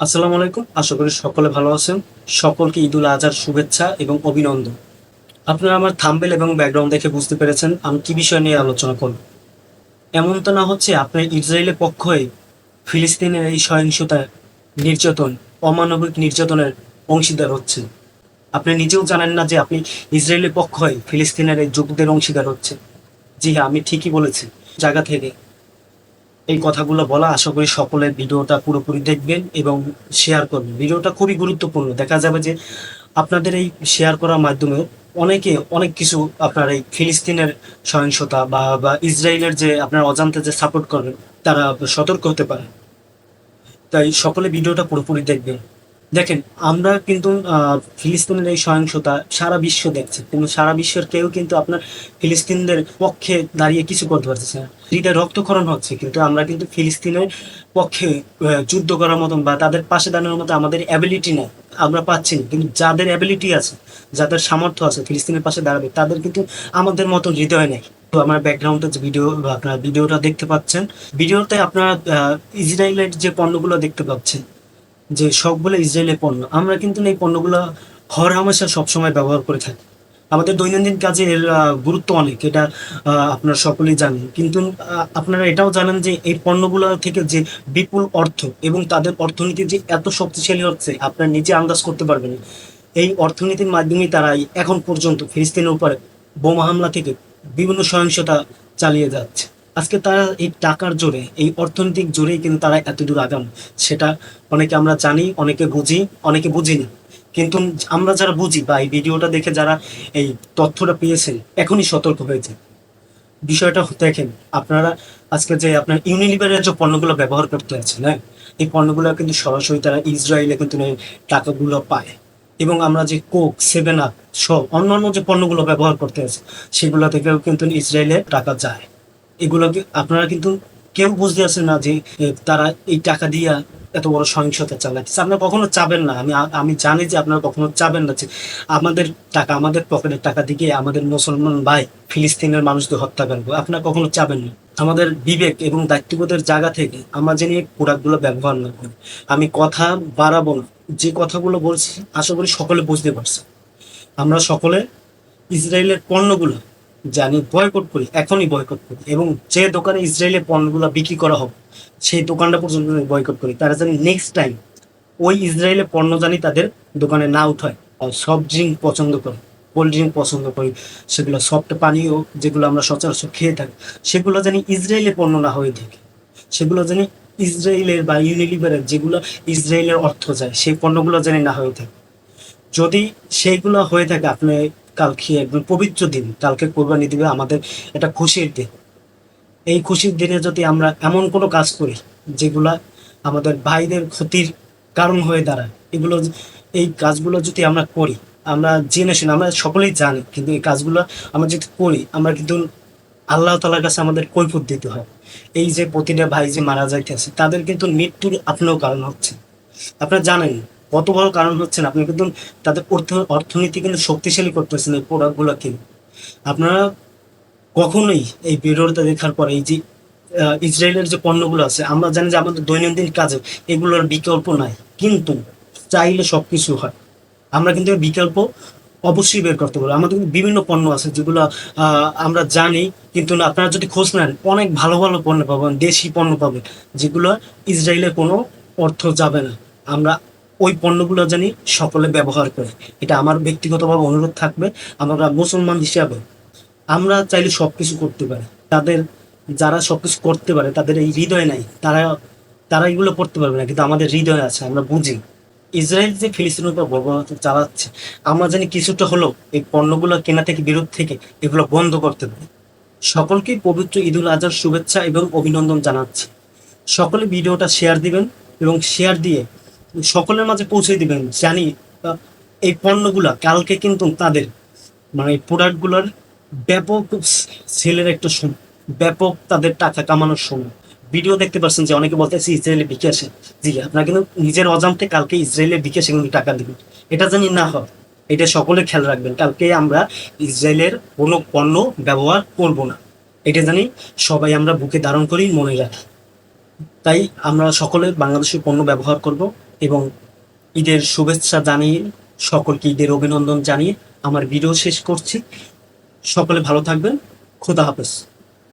আসসালামু আলাইকুম। আশা করি সকলে ভালো আছেন। সকলকে ঈদুল আজহার শুভেচ্ছা এবং অভিনন্দন। আপনারা আমার থাম্বেল এবং ব্যাকগ্রাউন্ড দেখে বুঝতে পেরেছেন আমি কি বিষয় নিয়ে আলোচনা করব। এমন তো না হচ্ছে আপনার ইসরায়েলের পক্ষ হয়ে ফিলিস্তিনের এই সহিংসতা নির্যাতন, অমানবিক নির্যাতনের অংশীদার হচ্ছে। আপনি নিজেও জানেন না যে আপনি ইসরায়েলের পক্ষ ফিলিস্তিনের এই যুগদের অংশীদার হচ্ছে জি হ্যাঁ আমি ঠিকই বলেছি। জায়গা থেকে এই কথাগুলো বলা আশা করি সকলে ভিডিওটা পুরোপুরি দেখবেন এবং শেয়ার করবেন। ভিডিওটা খুবই গুরুত্বপূর্ণ। দেখা যাবে যে আপনাদের এই শেয়ার করার মাধ্যমে অনেকে অনেক কিছু আপনার এই ফিলিস্তিনের সহিংসতা বা বা ইসরায়েলের যে আপনার অজান্তে যে সাপোর্ট করেন তারা সতর্ক হতে পারে। তাই সকলে ভিডিওটা পুরোপুরি দেখবেন। দেখেন, আমরা কিন্তু ফিলিস্তিনের এই সহিংসতা সারা বিশ্ব দেখছে। কিন্তু সারা বিশ্বের কেউ কিন্তু আপনার ফিলিস্তিনদের পক্ষে দাঁড়িয়ে কিছু করতে পারতেছে না। হৃদয় রক্তক্ষরণ হচ্ছে, কিন্তু আমরা কিন্তু ফিলিস্তিনের পক্ষে যুদ্ধ করার মতন বা তাদের পাশে দাঁড়ানোর মতো আমাদের অ্যাবিলিটি নেই। আমরা পাচ্ছি না। কিন্তু যাদের অ্যাবিলিটি আছে, যাদের সামর্থ্য আছে ফিলিস্তিনের পাশে দাঁড়াবে, তাদের কিন্তু আমাদের মতো হৃদয় নেই। তো আমার ব্যাকগ্রাউন্ডে যে ভিডিও আপনার ভিডিওটা দেখতে পাচ্ছেন। ভিডিওতে আপনারা ইসরায়েলের যে পণ্যগুলো দেখতে পাচ্ছেন যে সবগুলো ইসরায়েলের পণ্য, আমরা কিন্তু এই পণ্যগুলো হর হামেশা সবসময় ব্যবহার করে থাকি। আমাদের দৈনন্দিন কাজে এর গুরুত্ব অনেক, এটা আপনারা সকলেই জানেন। কিন্তু আপনারা এটাও জানেন যে এই পণ্যগুলো থেকে যে বিপুল অর্থ এবং তাদের অর্থনীতি যে এত শক্তিশালী হচ্ছে, আপনারা নিজে আন্দাজ করতে পারবেন। এই অর্থনীতির মাধ্যমেই তারা এখন পর্যন্ত ফিলিস্তিনের উপরে বোমা হামলা থেকে বিভিন্ন সহিংসতা চালিয়ে যাচ্ছে। আজকে তারা এই টাকার জোরে, এই অর্থনৈতিক জোরেই কিন্তু তারা এত দূর আগাম। সেটা অনেকে আমরা জানি, অনেকে বুঝি অনেকে বুঝি না। কিন্তু আমরা যারা বুঝি বা এই ভিডিওটা দেখে যারা এই তথ্যটা পেয়েছেন, এখনই সতর্ক হয়েছে বিষয়টা দেখেন, আপনারা আজকে যে আপনার ইউনিলিভারের যে পণ্যগুলো ব্যবহার করতে আছেন হ্যাঁ? এই পণ্যগুলো কিন্তু সরাসরি তারা ইসরায়েলে কিন্তু টাকাগুলো পায়। এবং আমরা যে কোক সেভেন আপ সব অন্যান্য যে পণ্যগুলো ব্যবহার করতে আছে, সেগুলো থেকেও কিন্তু ইসরায়েলে টাকা যায়। এগুলো আপনারা কিন্তু কেউ বুঝতে পারছেন না যে তারা এই টাকা দিয়া এত বড় সহিংসতা চালাচ্ছে। আপনারা কখনো চাবেন না। আমি আমি জানি যে আপনারা কখনো চাবেন না যে, আমাদের টাকা, আমাদের পকেটের টাকা দিকে আমাদের মুসলমান ভাই ফিলিস্তিনের মানুষদের হত্যা করব? আপনারা কখনো চাবেন না। আমাদের বিবেক এবং দায়িত্ববোধের জায়গা থেকে আমরা এই প্রোডাক্টগুলো ব্যবহার না করি। আমি কথা বাড়াবো না। যে কথাগুলো বলছি, আশা করি সকলে বুঝতে পারছে। আমরা সকলে ইসরায়েলের পণ্যগুলো জানি বয়কট করি, এখনই বয়কট করি। এবং যে দোকানে ইসরায়েলের পণ্যগুলো বিক্রি করা হবে, সেই দোকানটা পর্যন্ত বয়কট করি। তারা জানি নেক্সট টাইম ওই ইসরায়েলের পণ্য জানি তাদের দোকানে না উঠায়। আর সব ড্রিঙ্ক পছন্দ করে কোল্ড ড্রিঙ্ক পছন্দ করি, সেগুলো সফট পানীয় যেগুলো আমরা সচরাচর খেয়ে থাকি, সেগুলো জানি ইসরায়েলের পণ্য না হয়ে থাকে। সেগুলো জানি ইসরায়েলের বা ইউনিলিভারের যেগুলো ইসরায়েলের অর্থ যায়, সেই পণ্যগুলো জানি না হয়ে থাকে। যদি সেইগুলো হয়ে থাকে, আপনি কালকে একদম পবিত্র দিন। কালকে কোরবানি দিবে আমাদের এটা খুশির দিন। এই খুশির দিনে যদি আমরা এমন কোনো কাজ করি, যেগুলা আমাদের ভাইদের ক্ষতির কারণ হয়ে দাঁড়ায়, এগুলো এই কাজগুলো যদি আমরা করি, আমরা জেনে শুনে, আমরা সকলেই জানি, কিন্তু এই কাজগুলো আমরা যদি করি, আমরা কিন্তু আল্লাহ তালার কাছে আমাদের কৈফত দিতে হয়। এই যে প্রতিটা ভাই যে মারা যাইতেছে, তাদের কিন্তু মৃত্যুর আপনিও কারণ হচ্ছে। আপনারা জানেন কত বড় কারণ হচ্ছে না। আপনি কিন্তু তাদের অর্থ, অর্থনীতি কিন্তু শক্তিশালী করতেছেন এই প্রোডাক্টগুলো কিনে আপনারা কখনোই এই ভিডিওটা দেখার পরে এই যে ইসরায়েলের যে পণ্যগুলো আছে, আমরা জানি যে আমাদের দৈনন্দিন কাজে এগুলোর বিকল্প নাই। কিন্তু চাইলে সবকিছু হয়। আমরা কিন্তু বিকল্প অবশ্যই বের করতে পারব। আমাদের কিন্তু বিভিন্ন পণ্য আছে যেগুলো আমরা জানি, কিন্তু আপনারা যদি খোঁজ নেন, অনেক ভালো ভালো পণ্য পাবেন, দেশি পণ্য পাবেন, যেগুলো ইসরায়েলের কোনো অর্থ যাবে না। আমরা ওই পণ্যগুলো জানি সকলে ব্যবহার করে। এটা আমার ব্যক্তিগতভাবে অনুরোধ থাকবে, আমরা মুসলমান হিসাবে আমরা চাইলে সবকিছু করতে পারি। তাদের যারা সবকিছু করতে পারে, তাদের এই হৃদয় নাই, তারা তারা এগুলো করতে পারবে না, কিন্তু আমাদের হৃদয় আছে, আমরা বুঝি। ইসরায়েল যে ফিলিস্তিনের উপর বর্বরতা চালাচ্ছে, আমরা জানি কিছুটা হলেও এই পণ্যগুলো কেনা থেকে বিরোধ থেকে এগুলো বন্ধ করতে পারি। সকলকেই পবিত্র ঈদুল আজহার শুভেচ্ছা এবং অভিনন্দন জানাচ্ছি। সকলে ভিডিওটা শেয়ার দিবেন এবং শেয়ার দিয়ে সকলের মাঝে পৌঁছে দিবেন। জানি এই পণ্যগুলা, কালকে কিন্তু তাদের মানে এই প্রোডাক্টগুলোর ব্যাপক সেলের একটা সময় ব্যাপক তাদের টাকা কামানোর সময়। ভিডিও দেখতে পাচ্ছেন যে অনেকে বলতেছে ইসরায়েলের বিকাশে। জি, আপনারা কিন্তু নিজের অজান্তে কালকে ইসরায়েলের বিকাশে কিন্তু টাকা দিবেন। এটা জানি না হয়। এটা সকলে খেয়াল রাখবেন। কালকে আমরা ইসরায়েলের কোনো পণ্য ব্যবহার করব না। এটা জানি সবাই আমরা বুকে ধারণ করি মনে রাখি। তাই আমরা সকলে বাংলাদেশের পণ্য ব্যবহার করব। এবং ঈদের শুভেচ্ছা জানিয়ে, সকলকে ঈদের অভিনন্দন জানিয়ে আমার ভিডিও শেষ করছি। সকলে ভালো থাকবেন। খোদা হাফেজ।